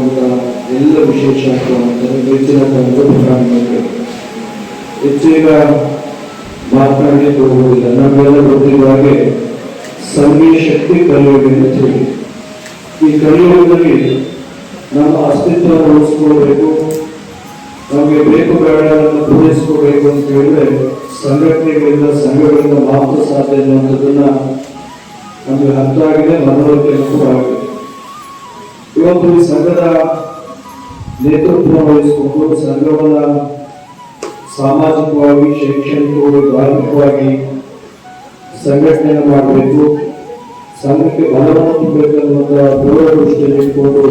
ಅಂತ ಎಲ್ಲ ವಿಶೇಷ ಹೆಚ್ಚಿನ ಹೆಚ್ಚಿನ ಮಾತನಾಡಲಿಕ್ಕೆ ಹೋಗುವುದಿಲ್ಲ. ನಮಗೆಲ್ಲ ಗೊತ್ತಿರುವ ಹಾಗೆ ಸಂಘೀಯ ಶಕ್ತಿ ಕಲಿಯೋಗ ಅಂತ ಹೇಳಿ. ಈ ಕಲಿಯೋಗದಲ್ಲಿ ನಮ್ಮ ಅಸ್ತಿತ್ವ ಉಳಿಸ್ಕೊಳ್ಬೇಕು. ನಮಗೆ ಬೇಕು ಬೇಡಗಳನ್ನು ಪೂರೈಸ್ಕೋಬೇಕು ಅಂತ ಹೇಳಿದ್ರೆ ಸಂಘಟನೆಗಳಿಂದ, ಸಂಘಗಳಿಂದ ಮಾತ್ರ ಸಾಧ್ಯ ಅನ್ನುವಂಥದ್ದನ್ನ ನಮಗೆ ಮನವರಿಕೆ ಕೂಡ ಆಗಿದೆ ಇವತ್ತು ಈ ಸಂಘದ ನೇತೃತ್ವ ವಹಿಸಿಕೊಂಡು ಸಂಘವನ್ನ ಸಾಮಾಜಿಕವಾಗಿ, ಶೈಕ್ಷಣಿಕವಾಗಿ, ಧಾರ್ಮಿಕವಾಗಿ ಸಂಘಟನೆ ಮಾಡಬೇಕು. ಸಂಘಕ್ಕೆ ಬಲವನ್ನು ತುಂಬಬೇಕನ್ನುವಂತ ದೂರದೃಷ್ಟಿಯಲ್ಲಿ ಇಟ್ಕೊಂಡು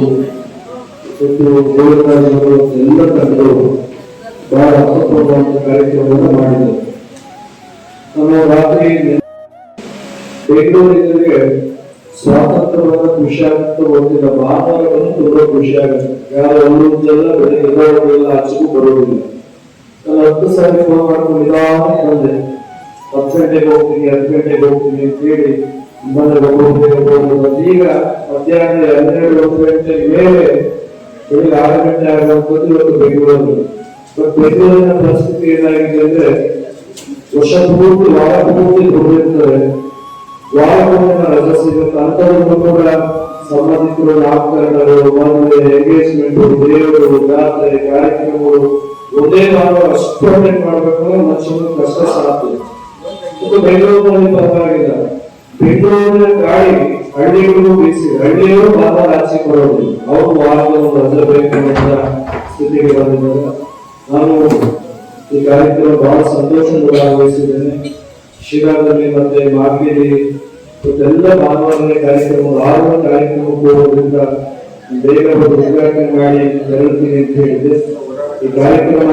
ಎಲ್ಲ ತಂಡಗಳು ಬಹಳ ಅರ್ಥಪೂರ್ಣವಾದ ಕಾರ್ಯಕ್ರಮವನ್ನು ಮಾಡಿದರು ನಮ್ಮ ರಾತ್ರಿ ಬೆಂಗಳೂರಿನರಿಗೆ ಸ್ವಾತಂತ್ರ್ಯವನ್ನು ಖುಷಿ ಆಗುತ್ತೆ ಓದಿದ ವಾತಾವರಣ ತುಂಬಾ ಖುಷಿ ಆಗುತ್ತೆ ಯಾರು ಓದುವುದೆಲ್ಲ ಬೆಳಿಗ್ಗೆ ಎಲ್ಲರಿಗೆಲ್ಲ ಆಚೆಗೂ ಬರೋದಿಲ್ಲ. ನಾನು ಹತ್ತು ಸಾವಿರ ಫೋನ್ ಮಾಡ್ಕೊಂಡು ನಿಧಾನಕ್ಕೆ ಹತ್ತು ಗಂಟೆಗೆ ಹೋಗ್ತೀನಿ, ಹತ್ತು ಗಂಟೆಗೆ ಹೋಗ್ತೀನಿ ಅಂತ ಹೇಳಿ ಹೋಗ್ಬೋದು ಈಗ ಮಧ್ಯಾಹ್ನ ಹನ್ನೆರಡು ಒಂದು ಗಂಟೆ ಮೇಲೆ ಬೆಳಿಗ್ಗೆ ಆರು ಗಂಟೆ ಆಗುವಂಥದ್ದು ಇವತ್ತು ಬೆಂಗಳೂರಲ್ಲಿ. ಬಟ್ ಬೆಂಗಳೂರಿನ ಪರಿಸ್ಥಿತಿ ಏನಾಗಿದೆ ಅಂದ್ರೆ ವರ್ಷ ಪೂರ್ತಿ ವಾರ ಪೂರ್ತಿ ದುಡಿದಿರ್ತಾರೆ ವಾರಕ್ಕೊಮ್ಮೆ ರಜೆ ಸಿಗುತ್ತೆ ಅಂತ ಕೂಡ ಸಂಬಂಧಿಕರು ನಾಮಕರಣಗಳು ಮದುವೆ ಎಂಗೇಜ್ಮೆಂಟ್ ದೇವರು ಜಾತ್ರೆ, ಕಾರ್ಯಕ್ರಮಗಳು, ಒಂದೇ ವಾರ ಅಷ್ಟು ಅಟೆಂಡ್ ಮಾಡ್ಬೇಕಂದ್ರೆ ಮನುಷ್ಯನ ಕಷ್ಟ ಸಾಧ್ಯ. ಇದು ಬೆಂಗಳೂರಿನಲ್ಲಿ ಪರವಾಗಿಲ್ಲ ಬೆಂಗಳೂರಿನ ಗಾಳಿ ಹಳ್ಳಿಗಳು ಬೀಸಿ, ಹಳ್ಳಿಯವರು ಆಚೆ ಕೊಡೋದಿಲ್ಲ ಅವರು ವಾರದ ಒಂದು ರಜೆ ಬೇಕು ಅಂತ ಸ್ಥಿತಿಗೆ ಬಂದಿದ್ದಾರೆ. ನಾನು ಈ ಕಾರ್ಯಕ್ರಮ ಬಹಳ ಸಂತೋಷದಿಂದ ಭಾಗವಹಿಸಿದ್ದೇನೆ. ಶಿರಾದಲ್ಲಿ ಮತ್ತೆ ಮಾಗಡಿಯಲ್ಲಿ ಎಲ್ಲ ಭಾನುವಾರ ಕಾರ್ಯಕ್ರಮ ಆರು ಕಾರ್ಯಕ್ರಮಕ್ಕೆ ಹೋಗೋದ್ರಿಂದ ಬೇಗ ಉದ್ಘಾಟನೆ ಮಾಡಿ ತೆರಳುತ್ತೀನಿ ಅಂತ ಹೇಳಿದೆ. ಈ ಕಾರ್ಯಕ್ರಮ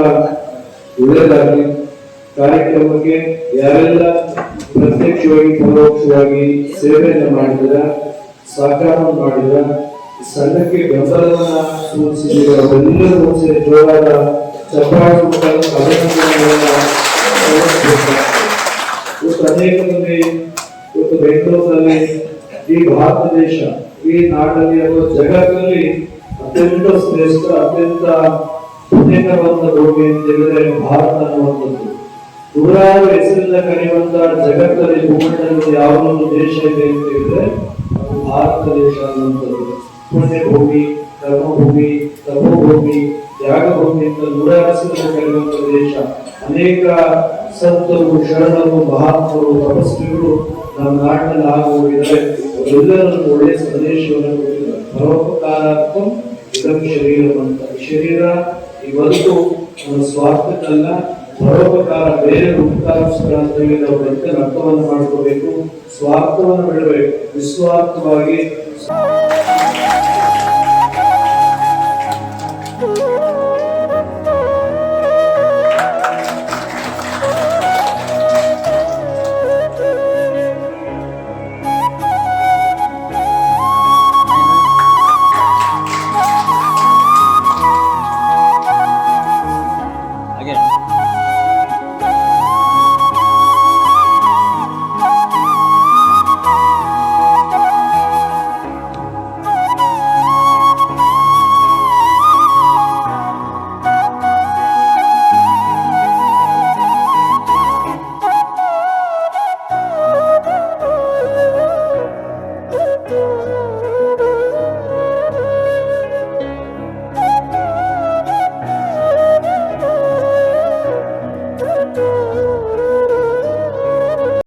ಒಳ್ಳೆಯದಾಗಲಿ. ಕಾರ್ಯಕ್ರಮಕ್ಕೆ ಯಾರೆಲ್ಲ ಪ್ರತ್ಯಕ್ಷವಾಗಿ, ಪರೋಕ್ಷವಾಗಿ ಸೇವೆಯನ್ನು ಮಾಡಿದ್ರ, ಸಹಕಾರ ಮಾಡಿದ್ರ ಸಣ್ಣಕ್ಕೆ ಬೆಂಬಲವನ್ನು ಸೂಚಿಸಿದ ಅವರೆಲ್ಲರೂ ಜೋರಾದ ಚಪ್ಪಾಳೆ ಅಭಿನಂದನೆಗಳನ್ನ ಅನೇಕ ಮಂದಿ ಇವತ್ತು ಬೆಂಗಳೂರಿನಲ್ಲಿ ಈ ಭಾರತ ದೇಶ, ಈ ನಾಡಲ್ಲಿ ಅಥವಾ ಜಗತ್ತಲ್ಲಿ ಅತ್ಯಂತ ಶ್ರೇಷ್ಠ, ಅತ್ಯಂತ ಪುಣ್ಯಕರವಾದ ಭೂಮಿ ಅಂತ ಹೇಳಿದ್ರೆ ಭಾರತ ಅನ್ನುವಂಥದ್ದು. ನೂರಾರು ಹೆಸರಿಂದ ಕರೆಯುವಂತ ಜಗತ್ತಲ್ಲಿ ಭೂಮಂಡಲದಲ್ಲಿ ಯಾವೊಂದು ದೇಶ ಇದೆ ಅಂತ ಹೇಳಿದ್ರೆ ಅದು ಭಾರತ ದೇಶ ಅನ್ನುವಂಥದ್ದು. ಪುಣ್ಯ ಭೂಮಿ ಕರ್ಮಭೂಮಿ ತಪೋಭೂಮಿ, ತ್ಯಾಗಭೂಮಿ ಅಂತ ನೂರಾರು ಹೆಸರಿಂದ ಕರೆಯುವಂತ ದೇಶ. ಅನೇಕ ಸಂತರು ಶರಣರು ಮಹಾತ್ಮರು ತಪಸ್ವಿಗಳು ನಮ್ಮ ನಾಡಿನಲ್ಲಿ ಆಗಿ ಅವರೆಲ್ಲರನ್ನು ಒಳ್ಳೆಯ ಸಂದೇಶವನ್ನು ಪರೋಪಕಾರಾರ್ಥಂ ಇದಂ ಶರೀರಂ ಅಂತ ಶರೀರ ಇವತ್ತು ಸ್ವಾರ್ಥಕ್ಕಲ್ಲ, ಪರೋಪಕಾರ ಬೇರೆ ಉಪಕಾರಿಸ್ತಾರೆ ಅಂತ ಹೇಳಿ ಅರ್ಥವನ್ನು ಮಾಡ್ಕೋಬೇಕು ಸ್ವಾರ್ಥವನ್ನು ಬಿಡಬೇಕು. ನಿಸ್ವಾರ್ಥವಾಗಿ